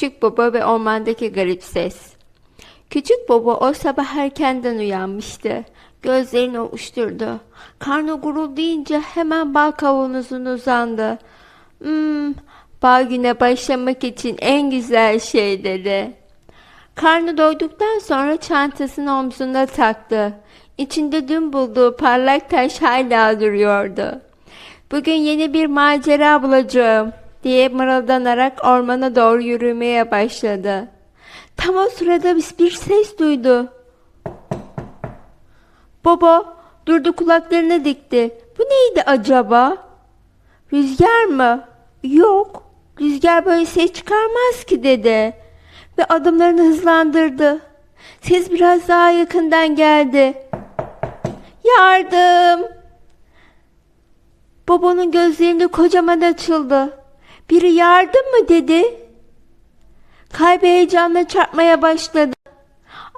Küçük Baba ve ormandaki garip ses. Küçük baba o sabah erkenden uyanmıştı. Gözlerini ovuşturdu. Karnı guruldayınca hemen bal kavanozuna uzandı. Hmm, bal güne başlamak için en güzel şey dedi. Karnı doyduktan sonra çantasını omzuna taktı. İçinde dün bulduğu parlak taş hala duruyordu. Bugün yeni bir macera bulacağım diye mırıldanarak ormana doğru yürümeye başladı. Tam o sırada bir, bir ses duydu. Baba durdu kulaklarını dikti. Bu neydi acaba? Rüzgar mı? Yok. Rüzgar böyle ses çıkarmaz ki dedi. Ve adımlarını hızlandırdı. Ses biraz daha yakından geldi. Yardım! Babanın gözlerinde kocaman açıldı. Biri yardım mı dedi? Kalbi heyecanla çarpmaya başladı.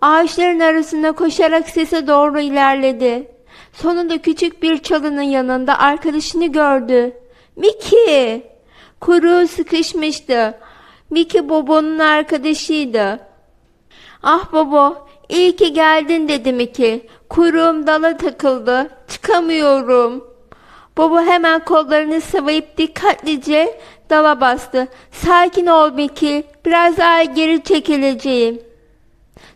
Ağaçların arasında koşarak sese doğru ilerledi. Sonunda küçük bir çalının yanında arkadaşını gördü. Miki! Kuyruğu sıkışmıştı. Miki Bobo'nun arkadaşıydı. Ah baba, iyi ki geldin dedi Miki. Kuyruğum dala takıldı. Çıkamıyorum. Baba hemen kollarını sıvayıp dikkatlice dala bastı. Sakin ol Miki. Biraz daha geri çekileceğim.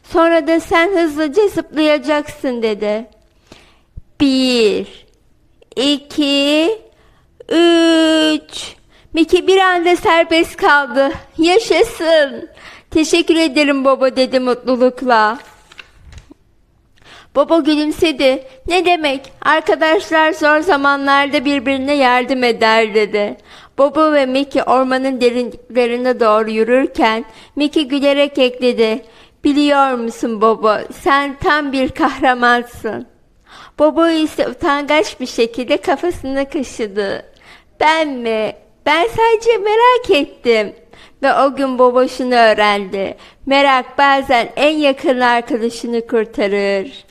Sonra da sen hızlıca zıplayacaksın dedi. Bir, iki, üç. Miki bir anda serbest kaldı. Yaşasın. Teşekkür ederim baba dedi mutlulukla. Baba gülümsedi. Ne demek? Arkadaşlar zor zamanlarda birbirine yardım eder dedi. Baba ve Mickey ormanın derinliklerine doğru yürürken Mickey gülerek ekledi. Biliyor musun baba sen tam bir kahramansın. Baba ise utangaç bir şekilde kafasını kaşıdı. Ben mi? Ben sadece merak ettim. Ve o gün baba şunu öğrendi. Merak bazen en yakın arkadaşını kurtarır.